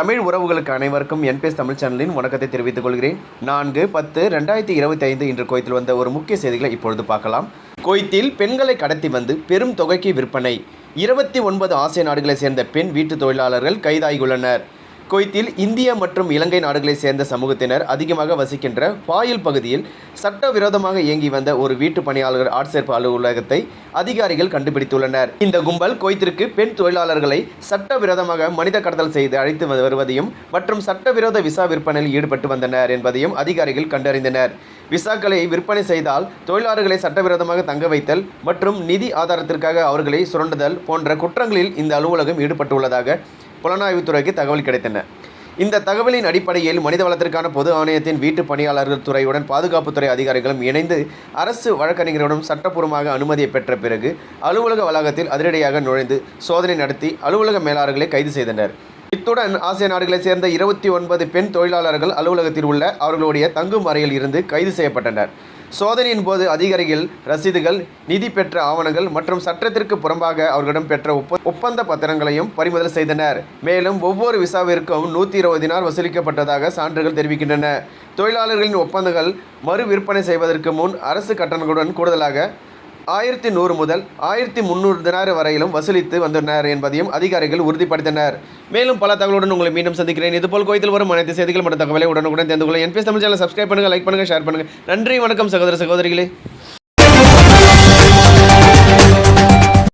தமிழ் உறவுகளுக்கு அனைவருக்கும் என்பிஎஸ் தமிழ் சேனலின் வணக்கத்தை தெரிவித்துக் கொள்கிறேன். நான்கு பத்து ரெண்டாயிரத்தி இருபத்தி ஐந்து இன்று கோயத்தில் வந்த ஒரு முக்கிய செய்திகளை இப்பொழுது பார்க்கலாம். கோயத்தில் பெண்களை கடத்தி வந்து பெரும் தொகைக்கு விற்பனை. இருபத்தி ஒன்பது ஆசிய நாடுகளை சேர்ந்த பெண் வீட்டு தொழிலாளர்கள் கைதாகியுள்ளனர். குவைத்தில் இந்திய மற்றும் இலங்கை நாடுகளைச் சேர்ந்த சமூகத்தினர் அதிகமாக வசிக்கின்ற பாயில் பகுதியில் சட்டவிரோதமாக இயங்கி வந்த ஒரு வீட்டு பணியாளர் ஆட்சேர்ப்பு அலுவலகத்தை அதிகாரிகள் கண்டுபிடித்துள்ளனர். இந்த கும்பல் குவைத்திற்கு பெண் தொழிலாளர்களை சட்டவிரோதமாக மனித கடத்தல் செய்து அழைத்து வருவதையும் மற்றும் சட்டவிரோத விசா விற்பனையில் ஈடுபட்டு வந்தனர் என்பதையும் அதிகாரிகள் கண்டறிந்தனர். விசாக்களை விற்பனை செய்தால் தொழிலாளர்களை சட்டவிரோதமாக தங்க வைத்தல் மற்றும் நிதி ஆதாரத்திற்காக அவர்களை சுரண்டுதல் போன்ற குற்றங்களில் இந்த அலுவலகம் ஈடுபட்டுள்ளதாக புலனாய்வுத்துறைக்கு தகவல் கிடைத்தன. இந்த தகவலின் அடிப்படையில் மனிதவளத்திற்கான பொது ஆணையத்தின் வீட்டு பணியாளர்கள் துறையுடன் பாதுகாப்புத்துறை அதிகாரிகளும் இணைந்து அரசு வழக்கறிஞரிடம் சட்டப்பூர்வமாக அனுமதியை பெற்ற பிறகு அலுவலக வளாகத்தில் அதிரடியாக நுழைந்து சோதனை நடத்தி அலுவலக மேலாளர்களை கைது செய்தனர். இத்துடன் ஆசிய நாடுகளைச் சேர்ந்த இருபத்தி ஒன்பது பெண் தொழிலாளர்கள் அலுவலகத்தில் உள்ள அவர்களுடைய தங்கும் அறையில் இருந்து கைது செய்யப்பட்டனர். சோதனையின் போது அதிகாரிகள் ரசீதுகள் நிதி பெற்ற ஆவணங்கள் மற்றும் சட்டத்திற்கு புறம்பாக அவர்களிடம் பெற்ற ஒப்ப ஒப்பந்த பத்திரங்களையும் பறிமுதல் செய்தனர். மேலும் ஒவ்வொரு விசாவிற்கும் நூற்றி இருபது நாள் வசூலிக்கப்பட்டதாக சான்றுகள் தெரிவிக்கின்றன. தொழிலாளர்களின் ஒப்பந்தங்கள் மறு விற்பனை செய்வதற்கு முன் அரசு கட்டணங்களுடன் கூடுதலாக ஆயிரத்தி நூறு முதல் ஆயிரத்தி முந்நூறு தினாறு வரையிலும் வசூலித்து வந்தனர் என்பதையும் அதிகாரிகள் உறுதிப்படுத்தினர். மேலும் பல தகவலுடன் உங்களை மீண்டும் சந்திக்கிறேன். இதுபோல் கோயத்தில் வரும் அனைத்து செய்திகள் மற்றும் தகவலை உடனுக்குடன் தெரிந்து கொள்ள என்பிஎஸ் தமிழ் சேனல் சப்ஸ்கிரைப் பண்ணுங்கள் லைக் பண்ணுங்கள் ஷேர் பண்ணுங்கள் நன்றி வணக்கம் சகோதர சகோதரிகளே.